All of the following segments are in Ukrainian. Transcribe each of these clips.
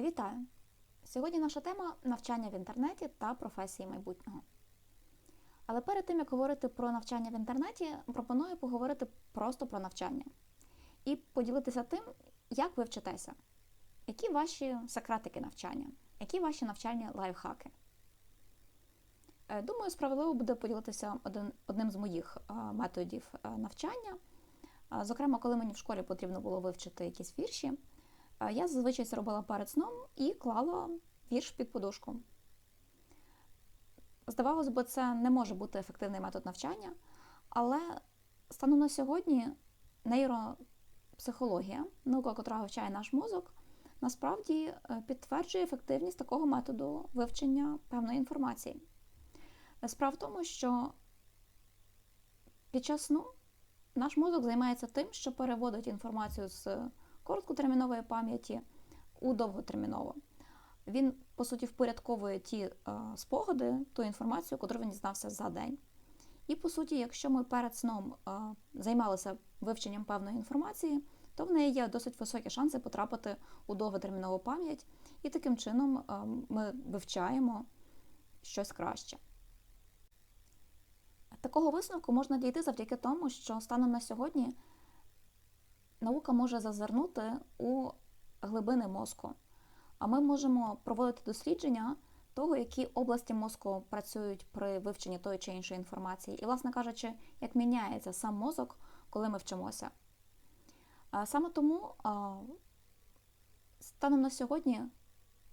Вітаю! Сьогодні наша тема навчання в інтернеті та професії майбутнього. Але перед тим, як говорити про навчання в інтернеті, пропоную поговорити просто про навчання і поділитися тим, як ви вчитеся, які ваші секретики навчання, які ваші навчальні лайфхаки. Е, Думаю, справедливо буде поділитися один, одним з моїх е, методів е, навчання. Зокрема, коли мені в школі потрібно було вивчити якісь вірші, я зазвичай це робила перед сном і клала вірш під подушку. Здавалось би, це не може бути ефективний метод навчання, але станом на сьогодні нейропсихологія, наука, яка вивчає наш мозок, насправді е, підтверджує ефективність такого методу вивчення певної інформації. Справа в тому, що під час сну наш мозок займається тим, що переводить інформацію з короткотермінової пам'яті у довготермінову. Він, по суті, впорядковує ті е, спогади, ту інформацію, яку він дізнався за день. І, по суті, якщо ми перед сном е, займалися вивченням певної інформації, то в неї є досить високі шанси потрапити у довготермінову пам'ять, і таким чином е, ми вивчаємо щось краще. Такого висновку можна дійти завдяки тому, що станом на сьогодні наука може зазирнути у глибини мозку. А ми можемо проводити дослідження того, які області мозку працюють при вивченні тої чи іншої інформації, і, власне кажучи, як міняється сам мозок, коли ми вчимося. Саме тому станом на сьогодні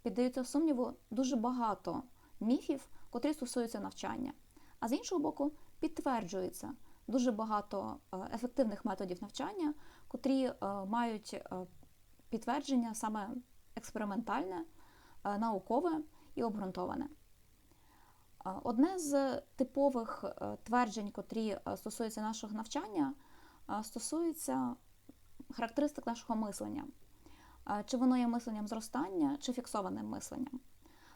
піддаються сумніву дуже багато міфів, котрі стосуються навчання. А з іншого боку, підтверджується дуже багато ефективних методів навчання, котрі мають підтвердження саме експериментальне, наукове і обґрунтоване. Одне з типових тверджень, котрі стосуються нашого навчання, стосується характеристик нашого мислення. Чи воно є мисленням зростання, чи фіксованим мисленням.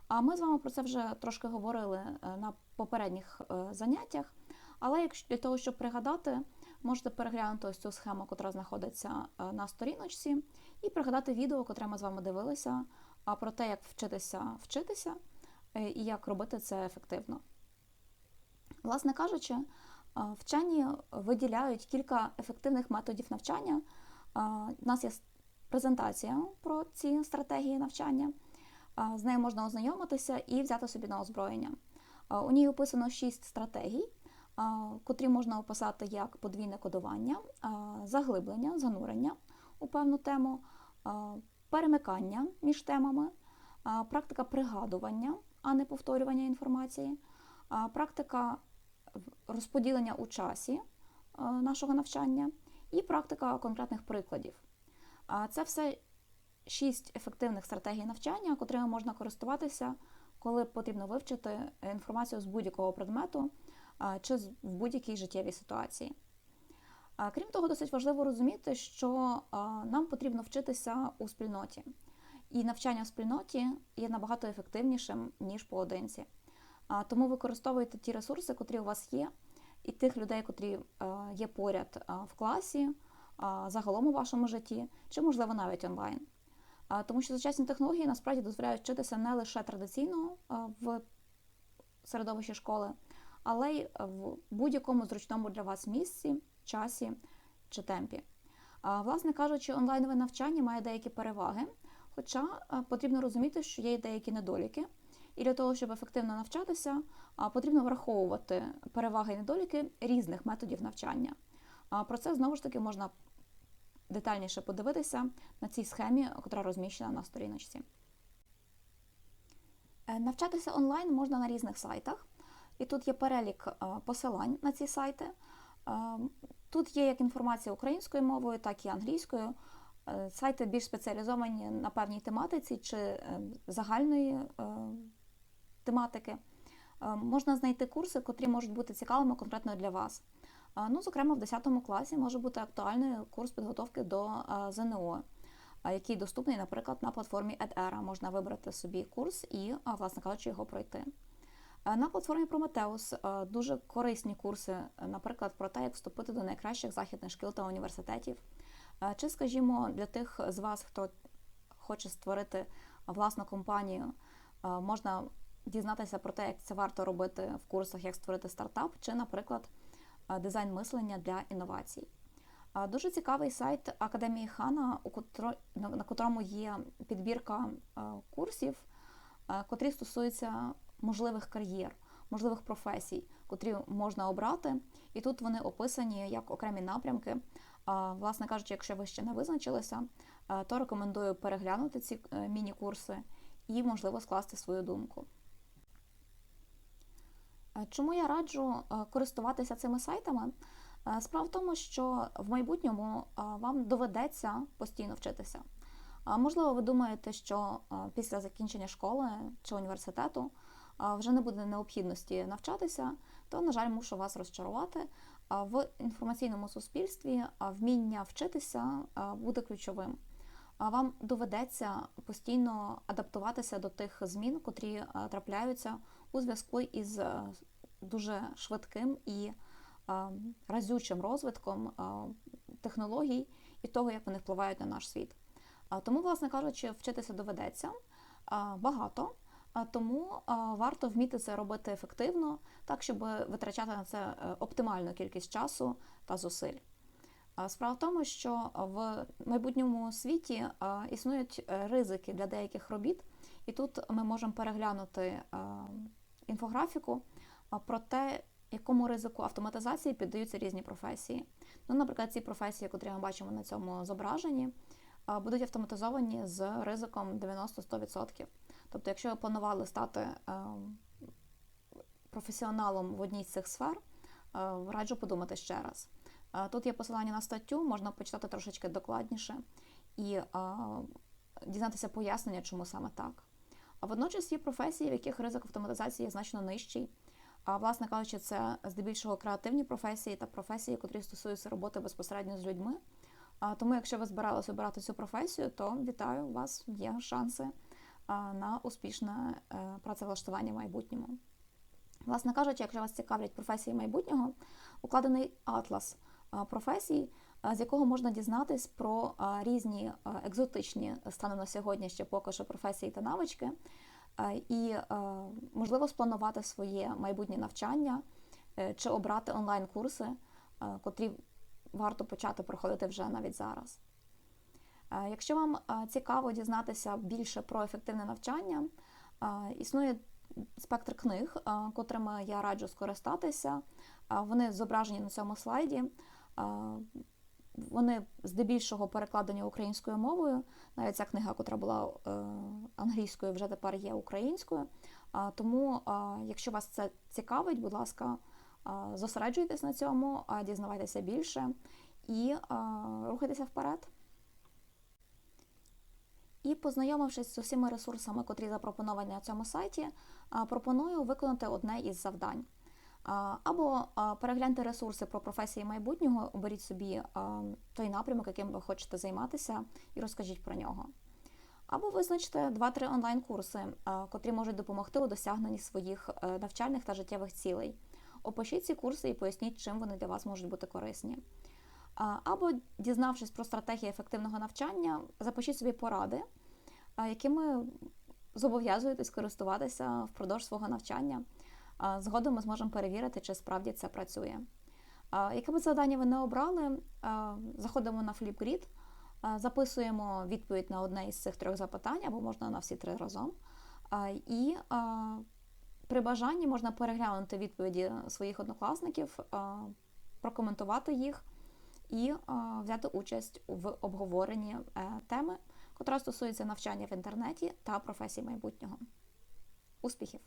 А ми з вами про це вже трошки говорили на попередніх заняттях. Але якщо для того, щоб пригадати, можете переглянути ось цю схему, яка знаходиться на сторіночці, і пригадати відео, котре ми з вами дивилися, про те, як вчитися вчитися і як робити це ефективно. Власне кажучи, вчені виділяють кілька ефективних методів навчання. У нас є презентація про ці стратегії навчання. З нею можна ознайомитися і взяти собі на озброєння. У ній описано шість стратегій, котрі можна описати як подвійне кодування, заглиблення, занурення у певну тему, перемикання між темами, практика пригадування, а не повторювання інформації, практика розподілення у часі нашого навчання і практика конкретних прикладів. Це все шість ефективних стратегій навчання, котрими можна користуватися, коли потрібно вивчити інформацію з будь-якого предмету чи в будь-якій життєвій ситуації. Крім того, досить важливо розуміти, що нам потрібно вчитися у спільноті. І навчання в спільноті є набагато ефективнішим, ніж поодинці. Тому використовуйте ті ресурси, котрі у вас є, і тих людей, котрі є поряд в класі, загалом у вашому житті, чи, можливо, навіть онлайн. Тому що сучасні технології насправді дозволяють вчитися не лише традиційно в середовищі школи, але й в будь-якому зручному для вас місці, часі чи темпі. Власне кажучи, онлайнове навчання має деякі переваги, хоча потрібно розуміти, що є деякі недоліки. І для того, щоб ефективно навчатися, потрібно враховувати переваги і недоліки різних методів навчання. Про це знову ж таки можна детальніше подивитися на цій схемі, яка розміщена на сторіночці. Е, навчатися онлайн можна на різних сайтах, і тут є перелік посилань на ці сайти. Тут є як інформація українською мовою, так і англійською. Е, сайти більш спеціалізовані на певній тематиці чи е, загальної тематики. Можна знайти курси, котрі можуть бути цікавими конкретно для вас. Ну, Зокрема, в 10 класі може бути актуальний курс підготовки до ЗНО, який доступний, наприклад, на платформі EdEra. Можна вибрати собі курс і, власне кажучи, його пройти. На платформі Prometheus дуже корисні курси, наприклад, про те, як вступити до найкращих західних шкіл та університетів. Чи, скажімо, для тих з вас, хто хоче створити власну компанію, е, можна дізнатися про те, як це варто робити в курсах, як створити стартап, чи, наприклад, е, дизайн мислення для інновацій. Е, Дуже цікавий сайт Академії Хана, на котрому є підбірка е, курсів, е, котрі стосуються можливих кар'єр, можливих професій, котрі можна обрати. І тут вони описані як окремі напрямки. Власне кажучи, якщо ви ще не визначилися, то рекомендую переглянути ці е, міні-курси і, можливо, скласти свою думку. Чому я раджу е, користуватися цими сайтами? Справа в тому, що в майбутньому вам доведеться постійно вчитися. Можливо, ви думаєте, що після закінчення школи чи університету вже не буде необхідності навчатися, то, на жаль, мушу вас розчарувати. В інформаційному суспільстві вміння вчитися буде ключовим. Вам доведеться постійно адаптуватися до тих змін, котрі трапляються у зв'язку із дуже швидким і разючим розвитком технологій і того, як вони впливають на наш світ. Тому, власне кажучи, вчитися доведеться багато. Тому варто вміти це робити ефективно, так щоб витрачати на це е, оптимальну кількість часу та зусиль. Справа в тому, що в майбутньому світі існують е, ризики для деяких робіт, і тут ми можемо переглянути інфографіку про те, якому ризику автоматизації піддаються різні професії. Ну, наприклад, ці професії, які ми бачимо на цьому зображенні, будуть автоматизовані з ризиком 90-100%. Тобто, якщо ви планували стати е, професіоналом в одній з цих сфер, е, раджу подумати ще раз. Е, Тут є посилання на статтю, можна почитати трошечки докладніше і дізнатися пояснення, чому саме так. А водночас є професії, в яких ризик автоматизації є значно нижчий. А власне кажучи, це здебільшого креативні професії та професії, котрі стосуються роботи безпосередньо з людьми. Тому, якщо ви збиралися обирати цю професію, то вітаю, вас є шанси на успішне е, працевлаштування в майбутньому. Власне кажучи, якщо вас цікавлять професії майбутнього, укладений атлас професій, з якого можна дізнатись про різні екзотичні станом на сьогодні ще поки що професії та навички, і можливо спланувати своє майбутнє навчання е, чи обрати онлайн-курси, котрі варто почати проходити вже навіть зараз. Е, Якщо вам е, цікаво дізнатися більше про ефективне навчання, е, існує спектр книг, котрими я раджу скористатися. Вони зображені на цьому слайді. Вони здебільшого перекладені українською мовою. Навіть ця книга, котра була англійською, вже тепер є українською. Тому, якщо вас це цікавить, будь ласка, зосереджуйтесь на цьому, дізнавайтеся більше і рухайтеся вперед. І познайомившись з усіма ресурсами, котрі запропоновані на цьому сайті, пропоную виконати одне із завдань. Або перегляньте ресурси про професії майбутнього, оберіть собі той напрямок, яким ви хочете займатися, і розкажіть про нього. Або визначте 2-3 онлайн-курси, котрі можуть допомогти у досягненні своїх е, навчальних та життєвих цілей. Опишіть ці курси і поясніть, чим вони для вас можуть бути корисні. Або, дізнавшись про стратегії ефективного навчання, запишіть собі поради, якими зобов'язуєтесь користуватися впродовж свого навчання. Згодом ми зможемо перевірити, чи справді це працює. Яке б завдання ви не обрали, заходимо на Flipgrid, записуємо відповідь на одне із цих трьох запитань, або можна на всі три разом. І при бажанні можна переглянути відповіді своїх однокласників, прокоментувати їх і а, взяти участь в обговоренні е, теми, котра стосується навчання в інтернеті та професій майбутнього. Успіхів!